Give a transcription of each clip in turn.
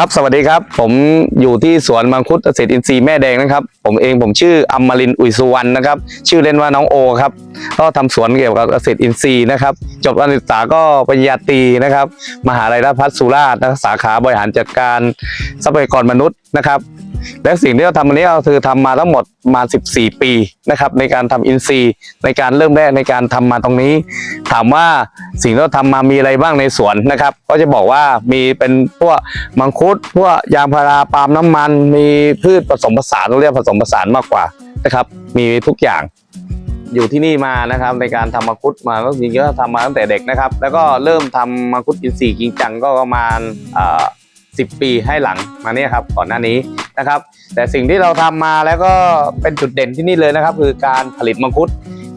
ครับ สวัสดีครับ ผมอยู่ที่สวนมังคุดเกษตรอินทรีย์แม่แดงนะครับ ผมเองผมชื่ออมรินอุยสุวรรณนะครับ ชื่อเล่นว่าน้องโอครับ ก็ทำสวนเกี่ยวกับเกษตรอินทรีย์นะครับ จบการศึกษาก็ปริญญาตรีนะครับ มหาลัยราชภัฏสุราษฎร์สาขาบริหารจัดการทรัพยากรมนุษย์นะครับ และสิ่งที่เราทำวันนี้ก็คือทำมาทั้งหมดมา 14 ปีนะครับในการทำอินทรีในการเริ่มแรกในการทำมาตรงนี้ ถามว่าสิ่งที่เราทำมามีอะไรบ้างในสวนนะครับ ก็จะบอกว่ามีเป็นพวกมังคุดพวกยางพาราปาล์มน้ำมัน มีพืชผสมผสานเราเรียกผสมผสานมากกว่านะครับ มีทุกอย่างอยู่ที่นี่มานะครับในการทำมังคุดมาก็จริงๆก็ทำมาตั้งแต่เด็กนะครับ แล้วก็เริ่มทำมังคุดอินทรีย์จริงจังก็ประมาณสิบปีให้หลังมาเนี่ยครับก่อนหน้านี้ นะครับ แต่สิ่งที่เราทำมาแล้วก็เป็นจุดเด่นที่นี่เลยนะครับ คือการผลิตมังคุด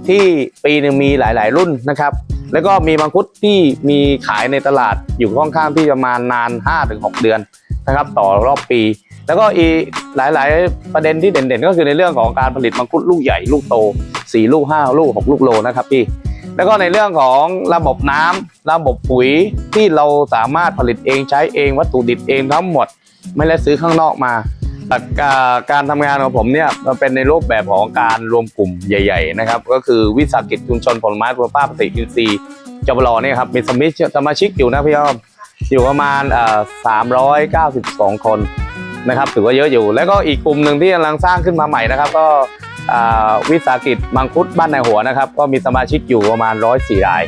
ที่ปีหนึ่งมีหลาย ๆ รุ่นนะครับ แล้วก็มีมังคุดที่มีขายในตลาดอยู่ค่อนข้างที่ประมาณนาน 5-6 เดือนนะครับ ต่อรอบปี แล้วก็อีหลาย ๆ ประเด็นที่เด่น ๆ ก็คือในเรื่องของการผลิตมังคุดลูกใหญ่ลูกโต 4 ลูก 5 ลูก 6 ลูกโลนะครับพี่แล้วก็ในเรื่องของระบบน้ำระบบปุ๋ยที่เราสามารถผลิตเองใช้เองวัตถุดิบเองทั้งหมด ไม่ได้ซื้อข้างนอกมา หลักการการทำงานของผมเนี่ยมันเป็นในรูปแบบของการรวมกลุ่มใหญ่ ๆ นะครับ ก็คือวิสาหกิจชุมชนผลไม้คุณภาพเกษตรอินทรีย์จบลอเนี่ยครับมีสมาชิกสมาชิกอยู่นะพี่อ้อมอยู่ประมาณสามร้อยเอ่อ392คนนะครับถือว่าเยอะอยู่ แล้วก็อีกกลุ่มหนึ่งที่กำลังสร้างขึ้นมาใหม่นะครับ ก็วิสาหกิจมังคุดบ้านในหัวนะครับ ก็มีสมาชิกอยู่ประมาณ104ราย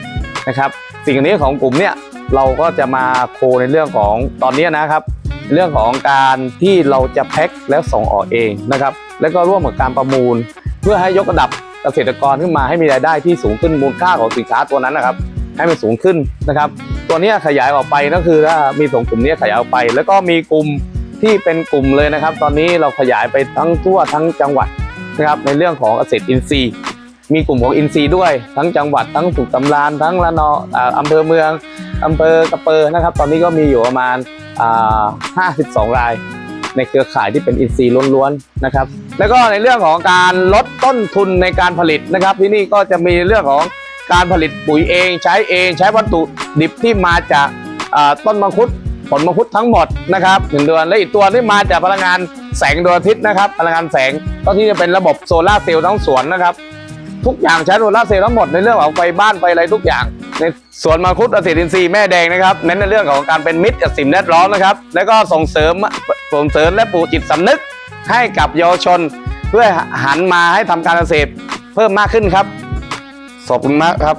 นะครับ สิ่งนี้ของกลุ่มเนี่ยเราก็จะมาโคในเรื่องของตอนนี้นะครับ เรื่องของการที่เราจะแพ็คแล้วส่งออกเองนะครับแล้วก็ร่วมกับการประมูล เพื่อให้ยกระดับเกษตรกรขึ้นมาให้มีรายได้ที่สูงขึ้นมูลค่าของสินค้าตัวนั้นนะครับ ให้มันสูงขึ้นนะครับ ตัวนี้ขยายออกไปก็คือถ้ามีสองกลุ่มนี้ขยายออกไป แล้วก็มีกลุ่มที่เป็นกลุ่มเลยนะครับ ตอนนี้เราขยายไปทั้งทั่วทั้งจังหวัดนะครับในเรื่องของเกษตรอินทรีย์ มีกลุ่มของอินทรีย์ด้วย ทั้งจังหวัดทั้งสุขตำรานทั้งละนออ่าอำเภอเมืองอำเภอกระเปอร์นะครับ ตอนนี้ก็มีอยู่ประมาณอ่า52 ราย ในเครือข่ายที่เป็นอินทรีย์ล้วนๆนะครับ แล้วก็ในเรื่องของการลดต้นทุนในการผลิตนะครับ ที่นี่ก็จะมีเรื่องของการผลิตปุ๋ยเองใช้เองใช้วัตถุดิบที่มาจากอ่าต้นมังคุดผลมังคุดทั้งหมดนะครับหนึ่งเดือนและอีกตัวที่มาจากพลังงานแสงดวงอาทิตย์นะครับ พลังงานแสงก็ที่จะเป็นระบบโซลาร์เซลล์ทั้งสวนนะครับ ทุกอย่างใช้โซลาร์เซลล์ทั้งหมดในเรื่องของไฟบ้านไฟอะไรทุกอย่าง ในสวนมังคุดเกษตรอินทรีย์แม่แดงนะครับเน้นในเรื่องของการเป็นมิตรกับสิ่งแวดล้อมนะครับ แล้วก็ส่งเสริมส่งเสริมและปลูกจิตสำนึกให้กับเยาวชน เพื่อหันมาให้ทำการเกษตรเพิ่มมากขึ้นครับขอบคุณมากครับ